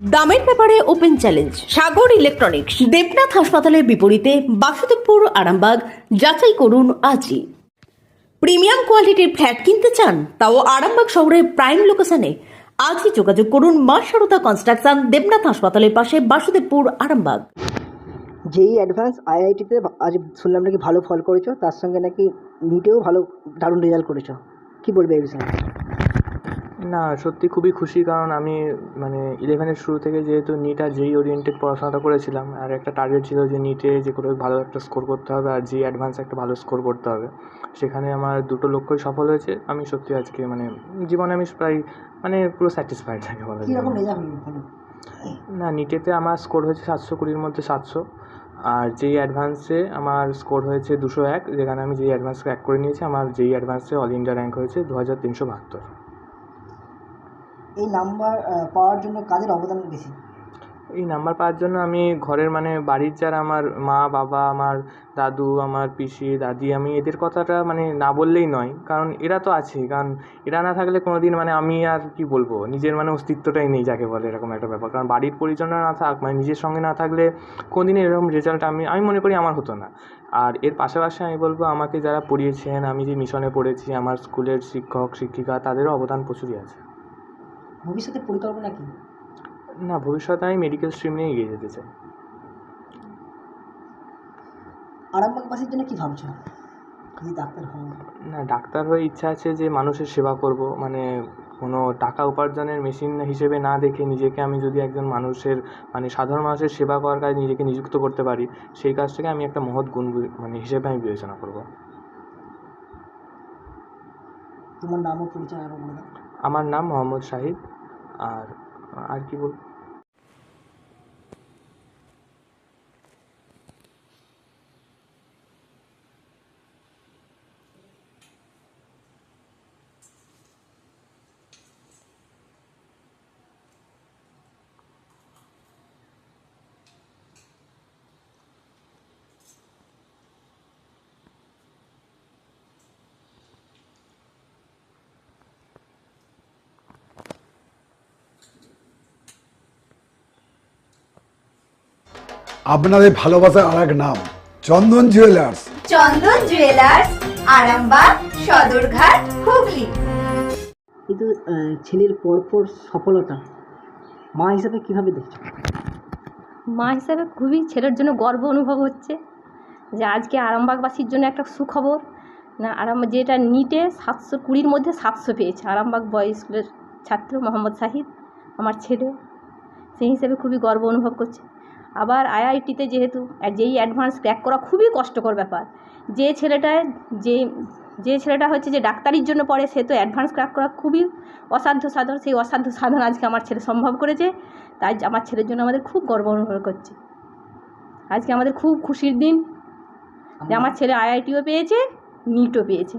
দামের ব্যাপারে open challenge, Sagar electronics, Debnath হাসপাতালের বিপরীতে বাসুদেবপুর, আরামবাগ, যাচাই করুন আজই। প্রিমিয়াম কোয়ালিটির ফ্ল্যাট কিনতে চান, তাও আরামবাগ শহরের প্রাইম লোকেশনে। আজই যোগাযোগ করুন মা সারদা কনস্ট্রাকশন, দেবনাথ হাসপাতালের পাশে বাসুদেবপুর, আরামবাগ। যেই অ্যাডভান্স আইআইটিতে আজ শুনলাম নাকি ভালো ফল করেছ, তার সঙ্গে নাকি নিটেও ভালো দারুণ রেজাল্ট করেছ। কি বলবে এই বিষয়ে? না সত্যি খুবই খুশি কারণ আমি মানে ইলেভেনের শুরু থেকে যেহেতু নিট আর যেই ওরিয়েন্টেড পড়াশোনাটা করেছিলাম আর একটা টার্গেট ছিল যে নিটে যে করে ভালো একটা স্কোর করতে হবে আর যেই অ্যাডভান্স একটা ভালো স্কোর করতে হবে। সেখানে আমার দুটো লক্ষ্যই সফল হয়েছে। আমি সত্যি আজকে মানে জীবনে আমি প্রায় মানে পুরো স্যাটিসফাইড থাকে বলা না নিটেতে আমার স্কোর হয়েছে সাতশো কুড়ির মধ্যে সাতশো। আর যেই অ্যাডভান্সে আমার স্কোর হয়েছে দুশো এক যেখানে আমি যেই অ্যাডভান্স ক্র্যাক করে নিয়েছি। আমার যেই অ্যাডভান্সে অল ইন্ডিয়া র্যাঙ্ক হয়েছে দু হাজার তিনশো বাহাত্তর। এই নাম্বার পাওয়ার জন্য কাদের অবদান বেশি? এই নাম্বার পাওয়ার জন্য আমি ঘরের মানে বাড়ির যারা আমার মা, বাবা, আমার দাদু, আমার পিসি, দাদি, আমি এদের কথাটা মানে না বললেই নয়। কারণ এরা তো আছেই। কারণ এরা না থাকলে কোনো দিন মানে আমি আর কি বলব? নিজের মানে অস্তিত্বটাই নেই যাকে বলে এরকম একটা ব্যাপার। কারণ বাড়ির পরিজনরা না থাক মানে নিজের সঙ্গে না থাকলে কোনোদিন এরকম রেজাল্ট আমি আমি মনে করি আমার হতো না। আর এর পাশাপাশি আমি বলব, আমাকে যারা পড়িয়েছেন, আমি যে মিশনে পড়েছি, আমার স্কুলের শিক্ষক, শিক্ষিকা, তাদেরও অবদান প্রচুরই আছে। ভবিষ্যতে পরিকল্পনা কি? না ভবিষ্যতে আমি মেডিকেল স্ট্রিম নিয়ে এগিয়ে যেতে চাই। আরামবাগবাসীর জন্য কি ভাবছ? ডাক্তার হও। না ডাক্তার হয়ে ইচ্ছা আছে যে মানুষের সেবা করব। মানে কোনো টাকা উপার্জনের মেশিন হিসেবে না দেখে নিজেকে আমি যদি একজন মানুষের মানে সাধারণ মানুষের সেবা করার কাজে নিজেকে নিযুক্ত করতে পারি সেই কাজটাকে আমি একটা মহৎ গুণ মানে হিসেবে আমি বিবেচনা করব। তোমার নাম ও পরিচয় আমার নাম মোহাম্মদ শাহিদ। আর আর কী বল আপনাদের ভালোবাসার আর এক নাম চন্দন জুয়েলার্স চন্দন জুয়েলার্স আরামবাগ সদরঘাট হুগলি। কিন্তু ছেলের পরপর সফলতা মা হিসাবে কীভাবে দেখছ? মা হিসাবে খুবই ছেলের জন্য গর্ব অনুভব হচ্ছে যে আজকে আরামবাগবাসীর জন্য একটা সুখবর। না আরাম যেটা নিটে সাতশো কুড়ির মধ্যে সাতশো পেয়েছে। আরামবাগ বয়েজ স্কুলের ছাত্র মোহাম্মদ শাহিদ আমার ছেলে। সেই হিসেবে খুবই গর্ব অনুভব করছে। আবার আইআইটিতে যেহেতু যেই অ্যাডভান্স ক্র্যাক করা খুবই কষ্টকর ব্যাপার। যে ছেলেটায় যে যে ছেলেটা হচ্ছে যে ডাক্তারির জন্য পড়ে সে তো অ্যাডভান্স ক্র্যাক করা খুবই অসাধ্য সাধন। সেই অসাধ্য সাধন আজকে আমার ছেলে সম্ভব করেছে। তাই আমার ছেলের জন্য আমাদের খুব গর্ব অনুভব করছে। আজকে আমাদের খুব খুশির দিন যে আমার ছেলে আইআইটিও পেয়েছে নিটও পেয়েছে।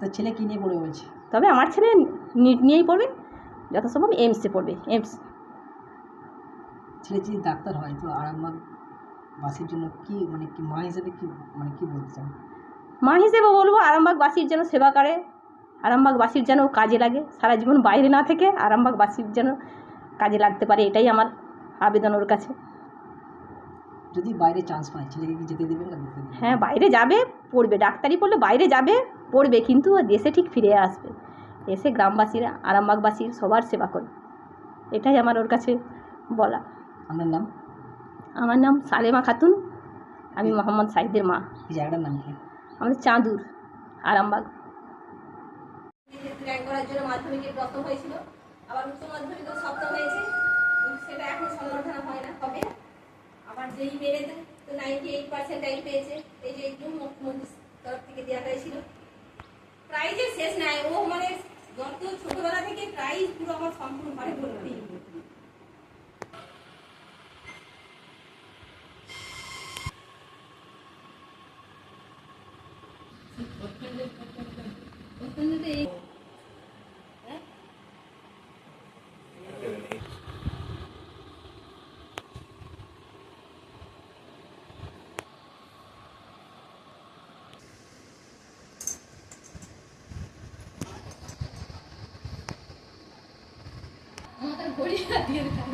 তো ছেলে কি নিয়ে পড়ে বলছে? তবে আমার ছেলে নিট নিয়েই পড়বে। যথাসম্ভব এমসে পড়বে এমস ছেলে যদি ডাক্তার হয় তো আরামবাগ বাসীর জন্য কি মানে কি মা হিসেবে কি মানে কি বলতে চান? মা হিসেবে বলব আরামবাগবাসীর যেন সেবা করে আরামবাগবাসীর যেন কাজে লাগে সারা জীবন বাইরে না থেকে আরামবাগবাসীর যেন কাজে লাগতে পারে এটাই আমার আবেদন ওর কাছে। যদি বাইরে চান্স পায় ছেলেকে কি যেতে দেবেন না হ্যাঁ বাইরে যাবে পড়বে। ডাক্তারি পড়লে বাইরে যাবে পড়বে কিন্তু দেশে ঠিক ফিরে আসবে। এসে গ্রামবাসীরা আরামবাগবাসীর সবার সেবা করবে এটাই আমার ওর কাছে বলা। আপনার নাম? আমার নাম সালেমা খাতুন। আমি মোহাম্মদ সাহিদের মা। এই জায়গাটার নাম কি? আমাদের চাঁদুর আরামবাগ। র্যাঙ্ক করার জন্য মাধ্যমিকে প্রথম হয়েছিল। আবার উচ্চ মাধ্যমিকেও সপ্তম হয়েছে। কিন্তু সেটা এখন হয় না। হবে আবার যেই মেয়েদের তো নাইনটি এইট পার্সেন্টাইল পেয়েছে। এই যে একটু মুখ্যমন্ত্রীর তরফ থেকে দেওয়া হয়েছিল। প্রাইজের শেষ নাই। ও মানে যত ছোটবেলা থেকে প্রাইজ পুরো আমার সম্পূর্ণভাবে ভর্তি। What do you have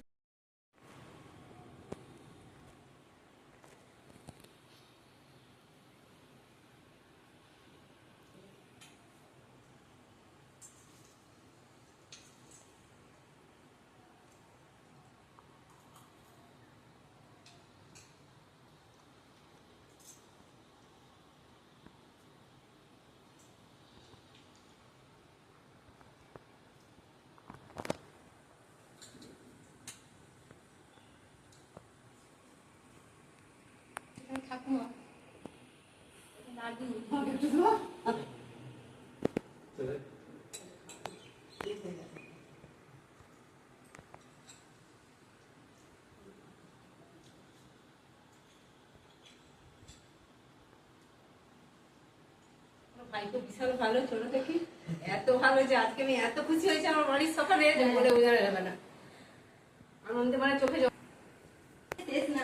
বিশাল ভালো, ছোট এত ভালো আজকে আমি এত খুশি আমার বাড়ির সকালে বলে বোঝানো যাবে না। আনন্দে মানে চোখে জল শেষ না